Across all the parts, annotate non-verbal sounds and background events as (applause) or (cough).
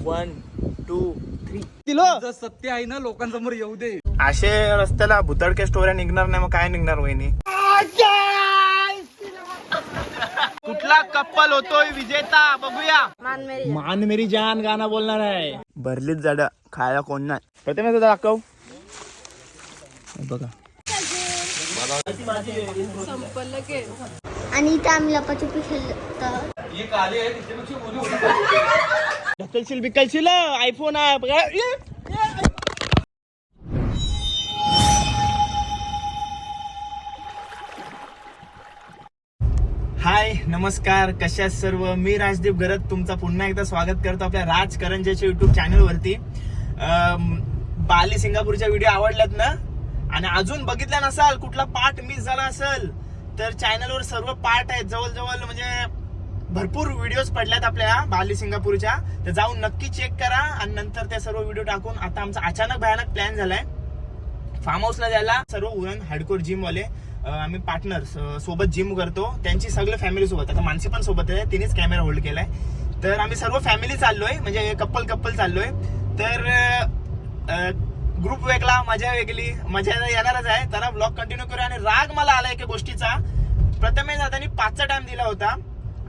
One two three दिलो. जर सत्य आहे ना लोकांसमोर येऊ दे. असे रस्त्याला भुताडक्या स्टोऱ्या निघणार नाही मग काय निघणार वहिनी? कुठला कप्पल होतोय विजेता बघूया. मान मेरी जान गाणं बोलणार आहे. भरलीच झाड खायला कोण नाही. प्रथम दाखव. हे बघा. आणि इथं आम्ही लपाछुपी खेळतो. ढकलशील बिकलशील आयफोन आहे बघा ये, हाय नमस्कार. कशा सर्व? मी राजदीप गरत तुमचा पुन्हा एकदा स्वागत करतो आपल्या राज करंजेच्या युट्यूब चॅनलवरती बाली सिंगापूरच्या व्हिडिओ आवडल्यात ना? आणि अजून बघितला नसाल कुठला पार्ट मिस झाला असेल तर चॅनलवर सर्व पार्ट आहेत. जवळजवळ म्हणजे भरपूर व्हिडिओज पडल्यात आपल्या बाली सिंगापूरच्या. तर जाऊन नक्की चेक करा आणि नंतर त्या सर्व व्हिडिओ टाकून आता आमचा अचानक भयानक प्लॅन झालाय. फार्म हाऊसला जायला सर्व उरण हार्डकोर जिम वाले आम्ही पार्टनर सोबत जिम करतो. त्यांची सगळं फॅमिली सोबत. आता मानसी पण सोबत आहे तिनेच कॅमेरा होल्ड केलाय. तर आम्ही सर्व फॅमिली चाललोय म्हणजे कप्पल कप्पल चाललोय. तर ग्रुप वेगळा मजा वेगळी. मजा येणारच आहे. त्याला ब्लॉग कंटिन्यू करूया आणि राग मला आला एका गोष्टीचा. प्रथमेश दादानी पाचचा टाइम दिला होता.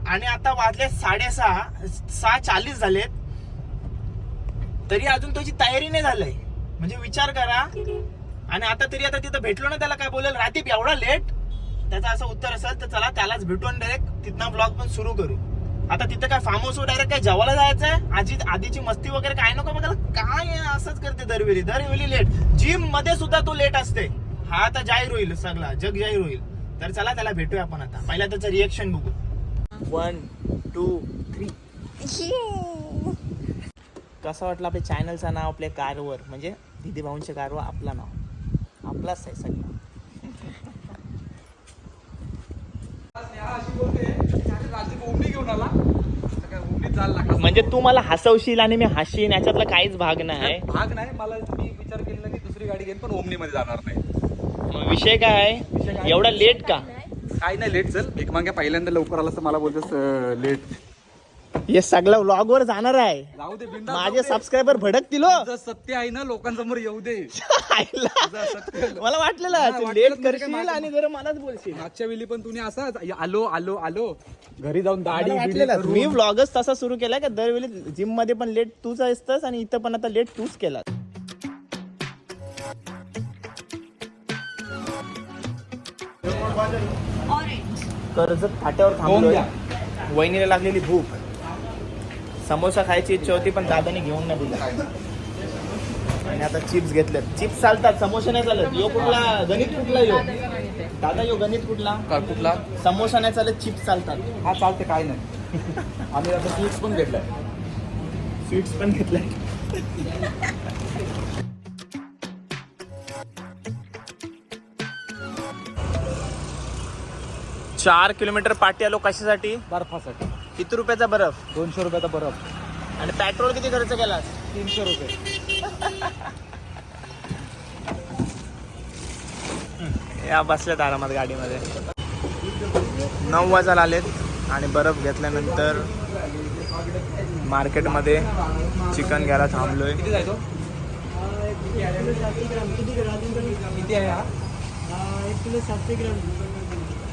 आणि आता वाजले साडेसहा सहा चाळीस झालेत. तरी अजून त्याची तयारी नाही झालंय. म्हणजे विचार करा. आणि आता तरी आता तिथं भेटलो ना त्याला काय बोलेल रातीप एवढा लेट त्याचं असं उत्तर असेल तर चला त्यालाच भेटून डायरेक्ट तिथनं ब्लॉग पण सुरू करू. आता तिथं काय फार्म हाऊस डायरेक्ट काय जेवायला जायचं आहे आजी आधीची मस्ती वगैरे काय नको बघायला? काय असंच करते दरवेळी दरवेळी लेट जिममध्ये सुद्धा तो लेट असते. हा आता जाहीर होईल सगळा जग जाहीर होईल. तर चला त्याला भेटूया आपण आता. पहिला त्याचं रिएक्शन बघू. वन टू थ्री कसं वाटलं आपल्या चॅनलचं नाव आपल्या कारवर? म्हणजे दिदी भाऊंच्या कारवर आपलं नाव. आपलाच आहे सगळं. म्हणजे तू मला हसवशील आणि मी हसीन याच्यातला काहीच भाग नाही. भाग नाही. मला मी विचार केलेला की दुसरी गाडी घेईन पण ओमनी मध्ये जाणार नाही. मग विषय काय? विषय आहे काय? एवढा लेट का? काय नाही लेट चल. भीक मागे पहिल्यांदा लवकर आला तर मला बोलतोस लेट हे सगळं व्लॉग वर जाणार आहे. जाऊ दे बिंदास माझे. सबस्क्रायबर भडकतील हो. तुझं सत्य आहे ना लोकांसमोर येऊ दे. (laughs) आईला. मला वाटलेलं हा, तू लेट म्हणजे करशील आणि जरा मलाच बोलशील. मागच्या वेळी पण तुम्ही असाच आलो आलो आलो. घरी जाऊन दाढी मला बिडी वाटलेलं. करून- मी व्लॉगच तसा सुरू केलाय का दरवेळी जिममध्ये पण लेट तूच असतस आणि इथं पण आता लेट तूच केला कर्जत फाट्यावर थांबलोय द्या. वहिनीला लागलेली भूक. समोसा खायची इच्छा होती पण दादाने घेऊन नाही दिला. आणि आता चिप्स घेतले चिप्स चालतात समोसा नाही चालत. यो कुठला? गणित कुठला यो? दादा यो गणित कुठला? का कुठला? समोसा नाही चालत चिप्स चालतात. हा चालते काय नाही. आम्ही आता स्वीट्स पण घेतलाय स्वीट्स पण घेतलाय चार किलोमीटर पाठी आलो कशासाठी? बर्फासाठी. किती रुपयाचा बर्फ? दोनशे रुपयाचा बरफ. आणि पेट्रोल किती खर्च केला तीनशे रुपये. या बसल्यात आरामात गाडीमध्ये. नऊ वाजायला आलेत आणि बर्फ घेतल्यानंतर मार्केटमध्ये चिकन घ्यायला थांबलोय. किती जायचो? किती आहे हा?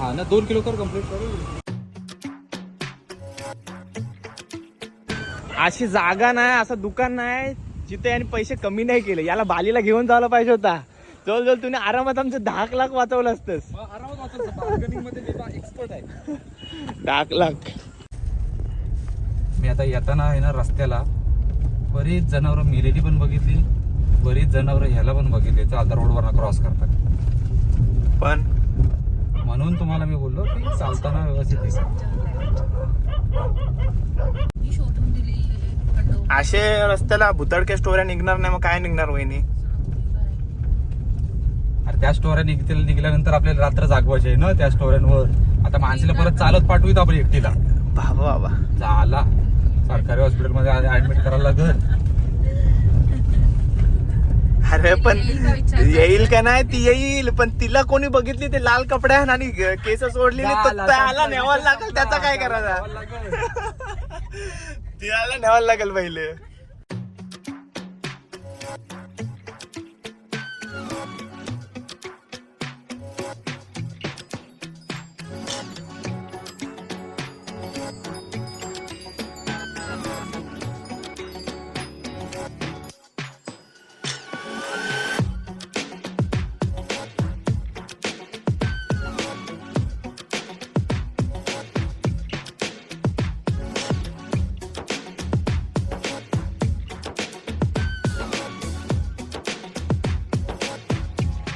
हा ना दोन किलो कर कंप्लीट करू. अशी जागा नाही असं दुकान नाही जिथे यांनी पैसे कमी नाही केले. याला बालीला घेऊन जायला पाहिजे होता. जवळजवळ तुम्ही आरामात आमचं दहा लाख वाचवलं असतंस. एक्सपर्ट आहे. दहा लाख. मी आता येताना आहे ना रस्त्याला बरीच जनावरं मेलेली पण बघितली बरीच जनावरं ह्याला पण बघितली. चालता रोडवरनं क्रॉस करतात. पण म्हणून तुम्हाला मी बोललो की चालताना व्यवस्थित. असे रस्त्याला भुताडक्या स्टोऱ्या निघणार नाही मग काय निघणार वहिनी? अरे त्या स्टोऱ्या निघतील निघल्यानंतर आपल्याला रात्र जागवायची आहे ना त्या स्टोऱ्यांवर आता माणसाला परत चालत पाठवूत आपण एकटीला. बाबा बाबा. झाला. सरकारी हॉस्पिटलमध्ये ऍडमिट करायला लागल. अरे पण येईल का नाही? ती येईल. पण तिला कोणी बघितली ते लाल कपड्या आणि केस सोडली त्याला न्यावायला लागेल त्याचा काय करायचा? (laughs) तिला न्यावायला लागेल पहिले.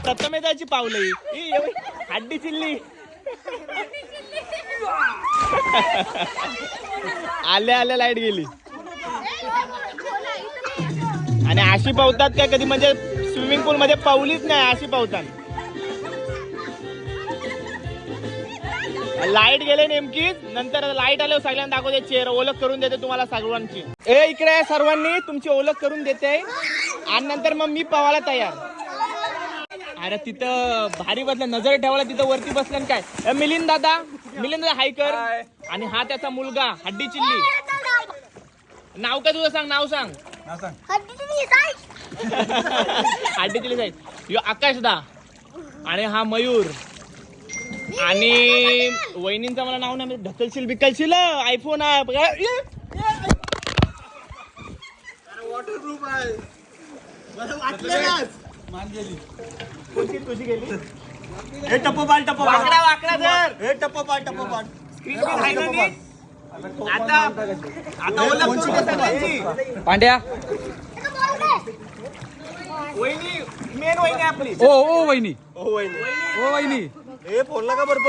सप्तमेधाची पावलं ही. हड्डी चिल्ली. आल्या आल्या लाइट गेली. आणि अशी पावतात काय कधी? म्हणजे स्विमिंग पूल मध्ये पावलीच नाही अशी पावतात. लाइट गेले नेमकीच. नंतर लाइट आल्यावर सगळ्यांना दाखवते चेहरा ओळख करून देते तुम्हाला सर्वांची ए इकडे सर्वांनी तुमची ओळख करून देते. आणि नंतर मग मी पावायला तयार. अरे तिथं भारी बसलं नजर ठेवायला तिथं वरती बसलं काय? ए, मिलिंद दादा मिलिंद दादा हाय कर. आणि हा त्याचा मुलगा हड्डी चिल्ली. नाव काय तुझं सांग नाव सांग. हड्डी चिल्ली साहेब (laughs) यो आकाश दा. आणि हा मयूर. आणि वहिनींचं मला नाव नाही माहीत. ढकलशील बिकलशील? आयफोन आहे. बघा. ये, वाटलेलंच. कोणती तुझी गेली हे टप्पोपाल टप्पोपाल वाकडा वाकडा जर हे टप्पोपाल टप्पोपाल स्क्रीन आहे ना नीट? आता आता ओळख सगळ्यांची. पांड्या. वहिनी मेन वहिनी आपली. ओ ओ वहिनी. ओ वहिनी. ओ वहिनी. हे फोडला का बर्फ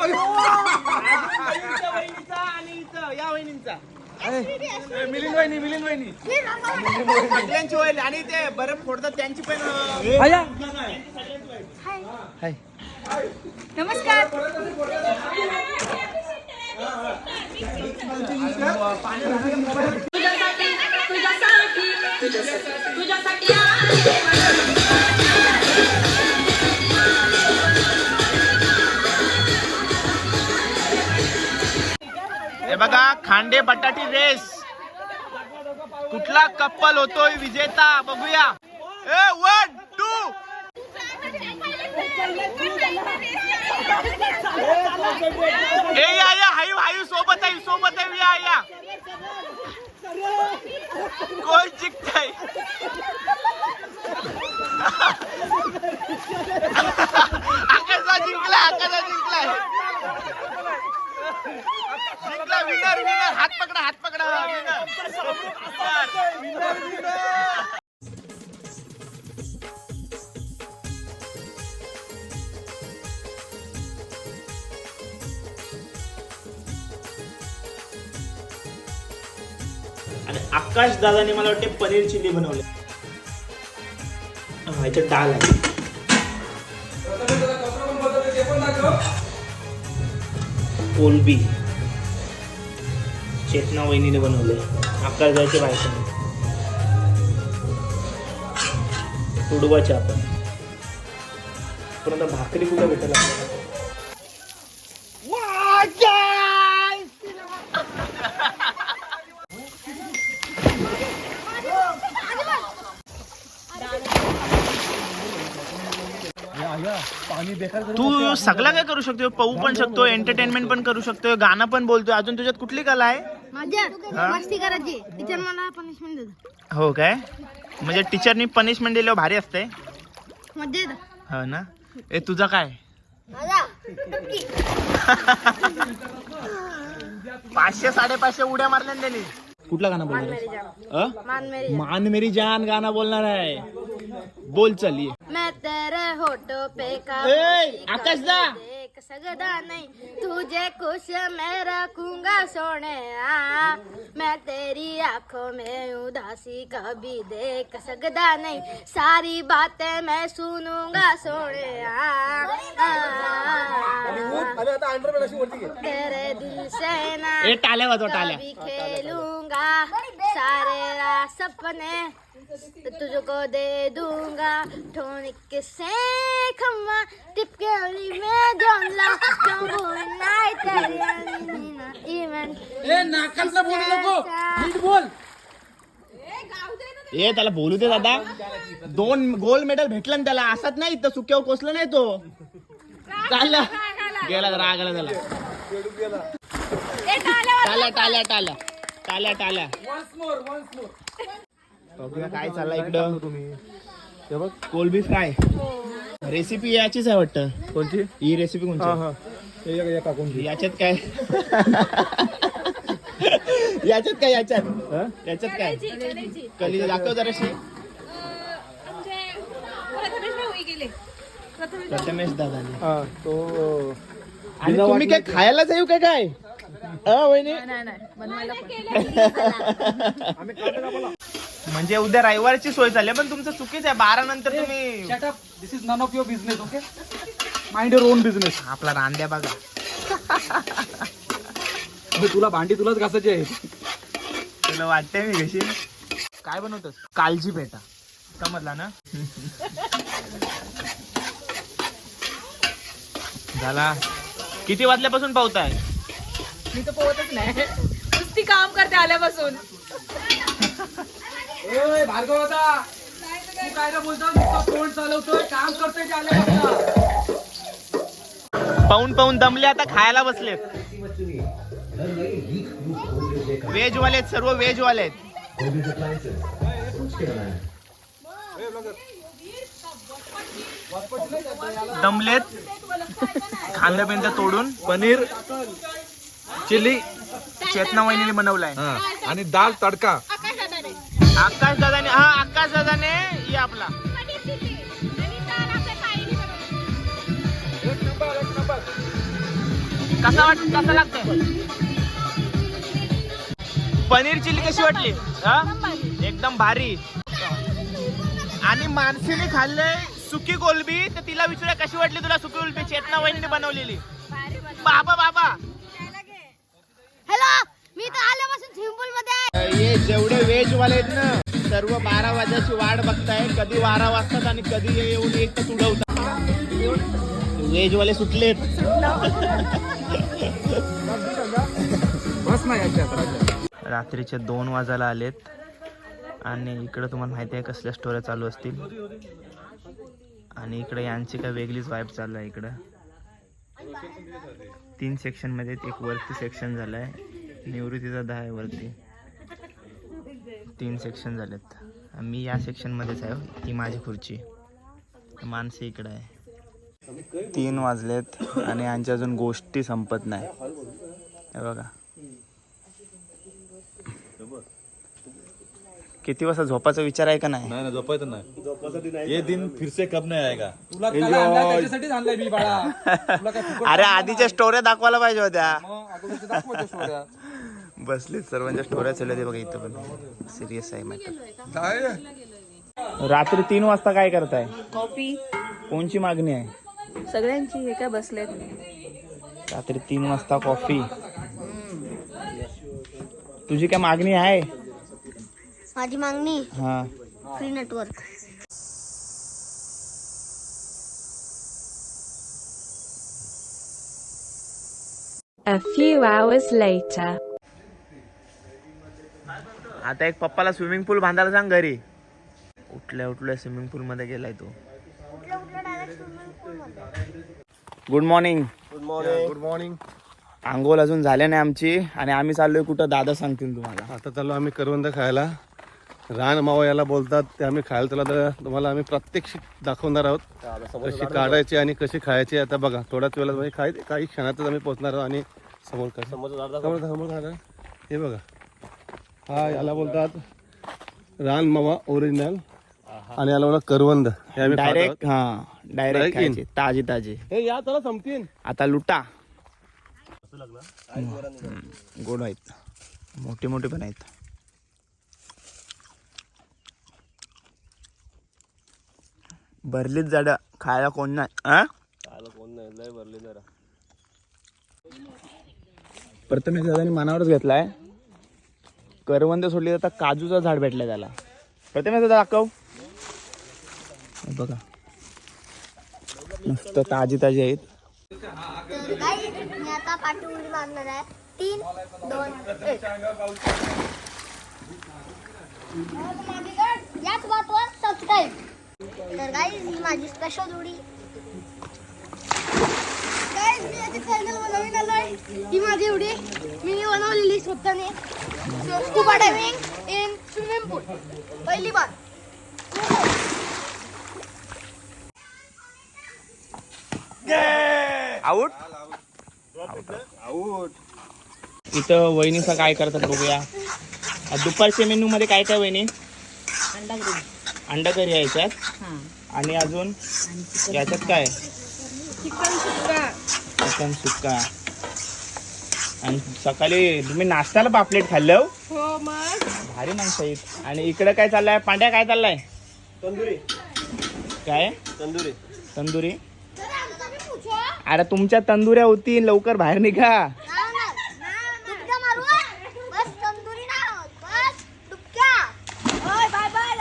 वहिनीचा वहिनीचा आणि इथं या वहिनींचा. मिलिंद वहिनी मिलिंद वहिनी. सगळ्यांची वहिनी आणि ते बरं फोडतात त्यांची पण आया. नमस्कार. तुझ्यासाठी तुझ्यासाठी बघा खांडे बटाटी रेस कुठला कप्पल होतोय विजेता बघूया. ए वन टू ए या या हायू हायू सोबत आहे सोबत आहे या या. कोण जिंकताय? (laughs) आकाशा जिंकला आकाशा जिंकलाय. जिंकला विनर विनर हात पकडा हात पकडा. विनर आणि आकाश दादाने मला वाटते पनीर चिली बनवले. हा, ह्याच्यात डाळ आहे. कोलबी. चेतना वहिनीने बनवले आकाश जायचे बायकोने तुडवाचे आपण. पण आता भाकरी कुठं भेटेल आपल्याला तू सगळं काय करू शकतो पाहू पण शकतो एंटरटेनमेंट पण करू शकतो गाणं पण बोलतोय. अजून तुझ्यात कुठली कला आहे? माझ्या मस्ती करायची टीचर मला पनिशमेंट देतो हो काय? म्हणजे टीचरनी पनिशमेंट दिल्यावर भारी असते? हो ना? ए तुझं काय? (laughs) पाचशे साडेपाचशे उड्या मारल्या त्यांनी. कुठला गाणं बोलणार मान मेरी मान मेरी जान. गाणं बोलणार आहे. बोल चल ये. आकाश दा. सकता नहीं। तुझे खुश मैं रखूंगा सोने आ। मैं तेरी आंखों में उदासी कभी देख सकता नहीं। सारी बातें मैं सुनूंगा सोने आ, तेरे दिल से ना वाजव टाल्या कभी खेलूंगा। सारे सपने तुझको दे दूँगा ठोनिक से खम्मा। टिपके में जोला नाइट इवेंट बोल ए त्याला बोलू दे दादा। दोन गोल्ड मेडल भेटलं ना त्याला. असत नाही तर सुक्यावर कोसलं नाही तो. चालला. गेला राग आला त्याला. टाल्या टाल्या टाल्या टाल्या टाल्या. बघूया काय चाललं इकडं. तुम्ही. हे बघ. कोलबी फ्राय रेसिपी याचीच आहे वाटतं. कोणती ही रेसिपी कोणती हा हे. याच्यात काय? याच्यात काय याच्यात? हा? याच्यात काय? कली दाखव जराशी. प्रथमेश दादाने. हा तो आणि तुम्ही काय खायलाच येऊ काय? काय अ, वहिनी? म्हणजे उद्या रविवारची सोय झाली पण तुमचं चुकीच आहे. बारा नंतर तुम्ही this is none of your business okay mind your own business आपला रांद्या बघा. तुला भांडी तुलाच घासायची आहे. तुला वाटतंय मी कशी? काय बनवतोस? कालजी पेटा. समजला ना? झाला. किती वाजल्यापासून पावताय मी तर पोहतच नाही. नुसती काम करते आल्यापासून. ए भार्गव होता तू काय रे बोलतो नुसता तोंड चालवतोय. काम करतोय ते आल्यापासून पाहून पाहून दमले आता खायला बसलेत व्हेज वाले आहेत सर्व व्हेज वाले आहेत. दमलेत. खांद्यापिंद्या तोडून. पनीर चिल्ली चेतना वहिनीने बनवलाय. आणि दाल तडका. आकाश दादाने हा आकाश दादाने ये आपला. कसा वाट कसा लागतंय? पनीर चिली कशी वाटली? हा? एकदम भारी. आणि मानसीने खाल्लंय सुकी कोलबी तर तिला विचारूया कशी वाटली तुला सुकी कोलबी चेतना वहिनी बनवलेली. बाबा बाबा. हॅलो? मी तर आल्यापासून स्विमिंगमध्ये आहे हे जेवढे वेज वाले आहेत ना सर्व बारा वाजाची वाट बघताय कधी बारा वाजतात आणि कधी येऊन एक तर उडवतात वेज वाले सुटलेत बस ना रात्रीचे दोन वाजायला आलेत. आणि इकडं तुम्हाला माहिती आहे कसल्या स्टोऱ्या चालू असतील. आणि इकडे यांची काय वेगळीच वाईब चालू आहे इकडं. तीन सेक्शनमध्ये एक वरती सेक्शन झालं आहे निवृत्तीचा दहा आहे वरती. तीन सेक्शन झालेत. मी या सेक्शनमध्येच आहे ही. माझी खुर्ची. माणसे इकडं आहे. तीन वाजलेत आणि यांची अजून गोष्टी संपत नाही. हे बघा. किती वाजता झोपाचा विचार आहे का नाही? झोपायचं नाही. ये दिन फिर से कब नाही काय फुकट अरे आधीच्या स्टोऱ्या दाखवायला पाहिजे होत्या. बसलीत सर्वांच्या स्टोऱ्या चालल्या ते बघा इथं पण. सिरियस आहे मॅटर. रात्री तीन वाजता काय करताय? कॉफी कोणची मागणी आहे? सगळ्यांची हे काय बसलेत रात्री तीन वाजता कॉफी. तुझी काय मागणी आहे? माझी मागणी? हा. Free network A few hours later. आता एक पप्पाला स्विमिंग पूल बांधायला सांग घरी. उठल्या उठल्या स्विमिंग पूल मध्ये गेलाय तो. Good morning good morning good morning आंघोळ अजून झाल्या नाही आमची आणि आम्ही चाललोय कुठं? दादा सांगतील तुम्हाला. आता चाललो आम्ही करवंद खायला. रान मावा याला बोलतात ते आम्ही खायला त्याला तर तुम्हाला आम्ही प्रत्यक्ष दाखवणार आहोत. कशी काढायची आणि कशी खायची आता बघा. थोड्याच वेळात म्हणजे काही काही क्षणातच आम्ही पोहोचणार आहोत आणि समोर काय? समोर समोर हे बघा. हा याला बोलतात रान मावा ओरिजिनल आणि याला बोलतात करवंद. डायरेक्ट हा डायरेक्ट. खायचे ताजी ताजी. हे या त्याला संपतीन. आता लुटा. गोड आहेत. मोठे मोठे पण आहेत. भरलीच जाडा खायला कोण नाही आ? प्रथमेश दादानी मनावरच घेतलाय. करवंद सोडली आता काजूचं झाड भेटलं त्याला. प्रथमेश दाखव. बघा. मस्त ताजी ताजी आहेत तर गाईज ही माझी स्पेशल उडी Guys, मी याची channel वर नवीन आलोय. ही माझी उडी मी बनवलेली स्वतःने. Scuba diving in swimming pool पहिली बार. आऊट इथं वहिनीचं काय करतात बघूया. दुपारच्या मेनू मध्ये काय काय वहिनी? अंडा करी आहे याच्यात. आणि अजून याच्यात काय? चिकन सुक्का. चिकन सुक्का. आणि सकाळी तुम्ही नाश्त्याला पापलेट खाल्लं हो? हो मग? भारी माणसं आहेत आणि इकडे काय चाललंय? पांड्या काय चाललंय? तंदुरी. काय? तंदुरी. तंदुरी. अरे तुमच्या तंदुऱ्या होती लवकर बाहेर निघा डुबक्या मारू बस तंदुरी ना बस डुबक्या ओय बाय बाय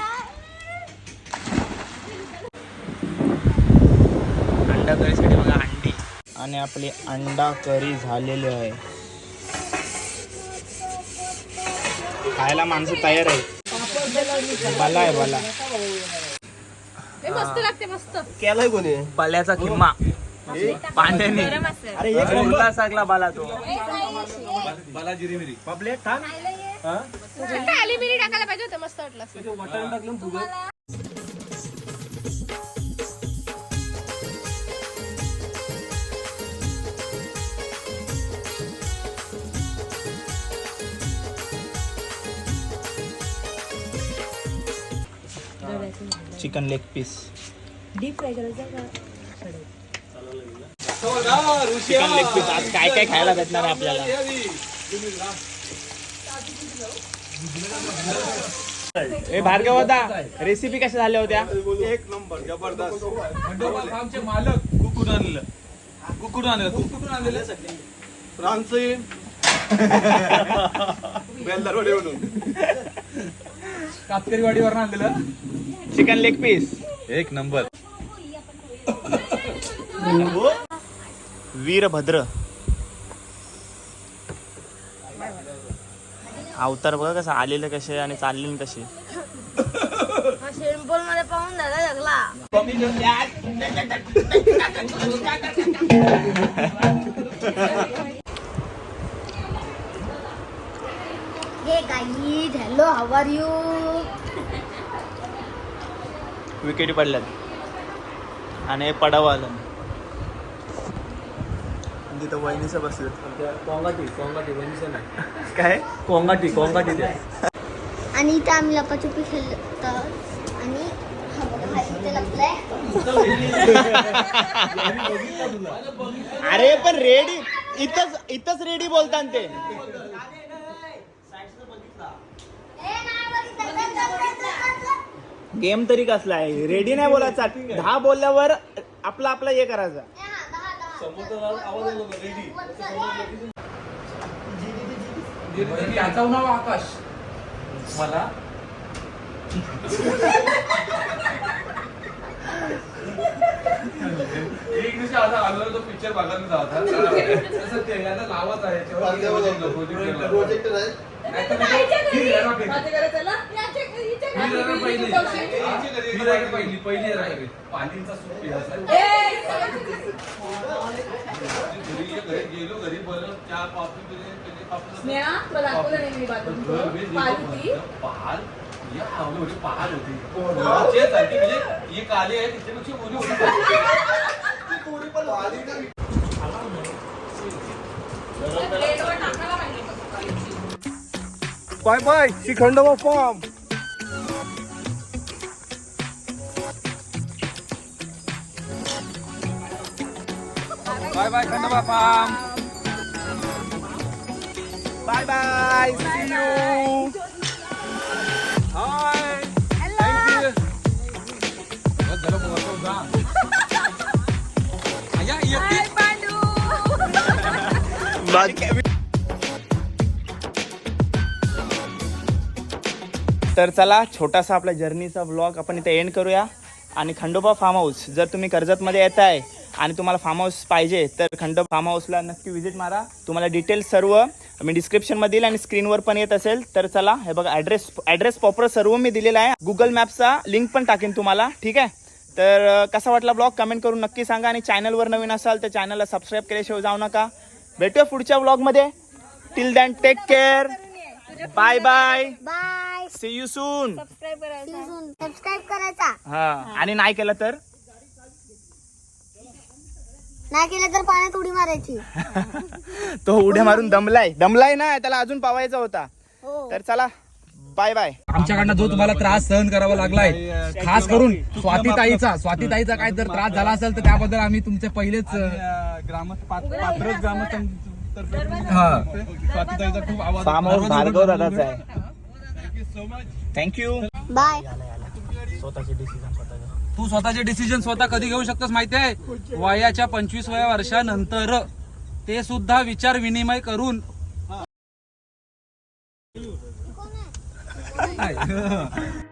अंडा करीसाठी बघा अंडी आणि आपली अंडा करी झालेली आहे. खायला माणसं तयार आहे बाला आहे बाला मस्त लागते मस्त. केलाय कोणी? बाल्याचा किम्मा पांड्याने अरे एक नंबर सगला बाला तो. पापलेट थांब आली मिरी टाकायला पाहिजे होतं मस्त वाटलं असतं. Chicken leg piece. Chicken leg piece आज काय काय खायला भेटणार आहे आपल्याला? ए भार्गव होता रेसिपी कशा झाल्या होत्या? एक नंबर जबरदस्त. आमचे मालक कुकुड आणलं. कुकुड आणलं कुकुड आणलेलं फ्रान्सची (laughs) बेलदारवाडी म्हणून. कातकरीवाडीवर आणलेलं. चिकन लेग पीस एक नंबर. वीरभद्र. अवतार बघा कसं आलेलं कसे आणि चाललेलं कसे. मध्ये पाहून झाला जगला. Hey guys hello are you wicket पडल्यात. आणि हे पडावं आलं. तिथं वहिनीचं बसलं कोंगाटी कोंगाटी वहिनीचं नाही. काय? कोंगाटी कोंगाटी द्या आणि इथं आम्ही लपाछुपी खेळलो आणि हा बघा, हा इथे लपलाय. अरे पण रेडी इथंच इथंच रेडी बोलतात ते. गेम तरी कसला आहे? रेडी नाही बोलायचा. दहा बोलल्यावर आपला आपला हे करायचा. याचं नाव आकाश. मला. एक दिवशी आता आलो तो पिक्चर बघायला जात होता. (laughs) तसं ते याला लावत आहे याच्यावर प्रोजेक्ट आहे. जरा पहिली. पहिली. ही पहिली. पहिली. पहिली. पाणीचा सूप गेलो घरी बीर. म्हटलं, पाल ही आवली होती म्हणजे ही काली आहे तिच्यापेक्षा होती bye bye Shri Khandoba farm bye bye Khandoba farm bye bye see you hi thank you बस झालं पोहोचव तर चला छोटासा आपला जर्नीचा ब्लॉग आपण इथे एंड करूया. आणि खंडोबा फार्म हाऊस जर तुम्ही कर्जतमध्ये येत आहे आणि तुम्हाला फार्म हाऊस पाहिजे तर खंडोबा फार्म हाऊसला नक्की व्हिजिट मारा. तुम्हाला डिटेल्स सर्व मी डिस्क्रिप्शनमध्ये देईल आणि स्क्रीनवर पण येत असेल. तर चला हे बघा ॲड्रेस ॲड्रेस प्रॉपर सर्व मी दिलेला आहे. गुगल मॅपचा लिंक पण टाकेन तुम्हाला ठीक आहे? तर कसा वाटला ब्लॉग कमेंट करून नक्की सांगा आणि चॅनलवर नवीन असाल तर चॅनलला सबस्क्राईब केल्याशिवाय जाऊ नका. भेटूया पुढच्या व्लॉगमध्ये till then take care bye bye. Bye. See you soon subscribe करायचा सबस्क्राईब करायचा. हा. आणि नाही केलं तर? नाही केलं तर पाण्यात उडी मारायची. (laughs) तो उड्या मारून दमलाय. दमलाय ना त्याला अजून पावायचा होता. हो. तर चला बाय बाय आमच्याकडनं जो तुम्हाला त्रास सहन करावा लागलाय खास करून स्वातीताईचा. स्वातीताईचा काय जर त्रास झाला असेल तर त्याबद्दल आम्ही तुमचे पहिलेच फार्म हाऊस भार्गव दादाचा आहे. थँक्यू बाय स्वतःचे डिसिजन स्वतः तू स्वतःचे डिसिजन स्वतः कधी घेऊ शकतोस माहिती आहे? वयाच्या पंचवीसव्या वर्षानंतर. ते सुद्धा विचार विनिमय करून. (laughs)